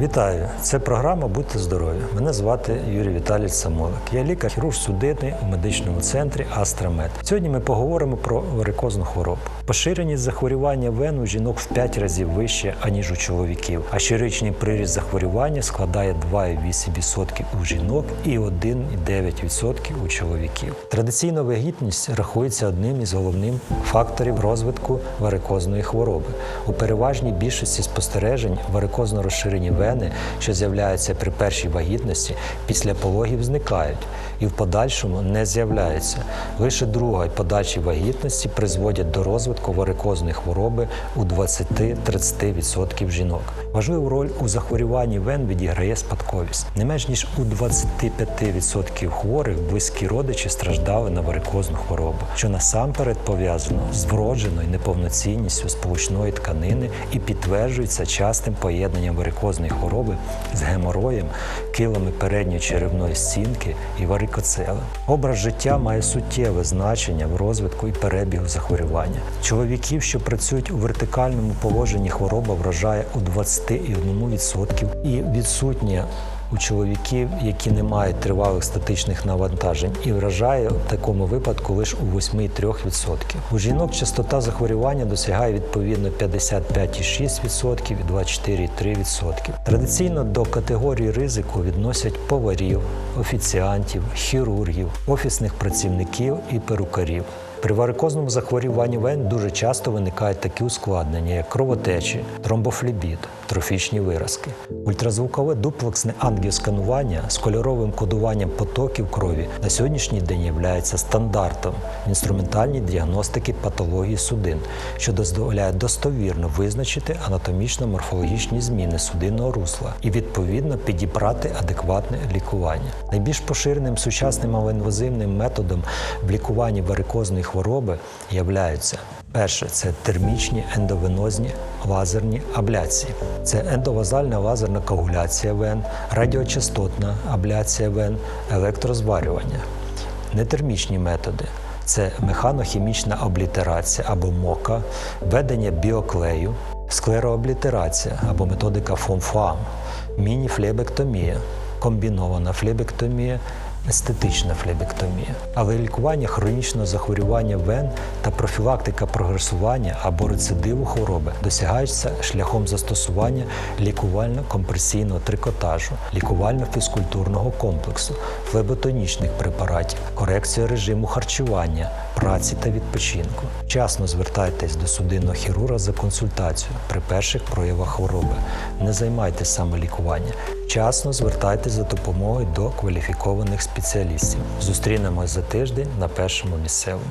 Вітаю! Це програма Будьте здорові. Мене звати Юрій Віталій Самолик. Я лікар-хірург судинний у медичному центрі Астрамед. Сьогодні ми поговоримо про варикозну хворобу. Поширеність захворювання вен у жінок в 5 разів вище, аніж у чоловіків, а щорічний приріст захворювання складає 2,8% у жінок і 1,9% у чоловіків. Традиційно вагітність рахується одним із головних факторів розвитку варикозної хвороби. У переважній більшості спостережень варикозно розширені вени, що з'являються при першій вагітності, після пологів зникають і в подальшому не з'являються. Лише друга і подальші вагітності призводять до розвитку варикозної хвороби у 20-30% жінок. Важливу роль у захворюванні вен відіграє спадковість. Не менш ніж у 25% хворих близькі родичі страждали на варикозну хворобу, що насамперед пов'язано з вродженою неповноцінністю сполучної тканини і підтверджується частим поєднанням варикозної хвороби з гемороєм, килами передньої черевної стінки і варикоцелем. Образ життя має суттєве значення в розвитку і перебігу захворювання. Чоловіків, що працюють у вертикальному положенні, хвороба вражає у 21% і відсутня у чоловіків, які не мають тривалих статичних навантажень, і вражає в такому випадку лише у 8,3%. У жінок частота захворювання досягає відповідно 55,6% і 24,3%. Традиційно до категорії ризику відносять поварів, офіціантів, хірургів, офісних працівників і перукарів. При варикозному захворюванні вен дуже часто виникають такі ускладнення, як кровотечі, тромбофлебіт, трофічні виразки. Ультразвукове дуплексне ангіосканування з кольоровим кодуванням потоків крові на сьогоднішній день є стандартом в інструментальній діагностики патології судин, що дозволяє достовірно визначити анатомічно-морфологічні зміни судинного русла і відповідно підібрати адекватне лікування. Найбільш поширеним сучасним малоінвазивним методом в лікуванні варикозної хвороби являються перше це термічні ендовенозні лазерні абляції. Це ендовазальна лазерна коагуляція вен, радіочастотна абляція вен, електрозварювання. Нетермічні методи це механохімічна облітерація або МОКА, введення біоклею, склерооблітерація або методика ФОМФАМ, мініфлебектомія, комбінована флебектомія, естетична флебектомія. Але лікування хронічного захворювання вен та профілактика прогресування або рецидиву хвороби досягаються шляхом застосування лікувально-компресійного трикотажу, лікувально-фізкультурного комплексу, флеботонічних препаратів, корекція режиму харчування, праці та відпочинку. Вчасно звертайтесь до судинного хірурга за консультацією при перших проявах хвороби. Не займайтеся самолікуванням. Вчасно звертайтесь за допомогою до кваліфікованих спеціалістів. Зустрінемось за тиждень на першому місцевому.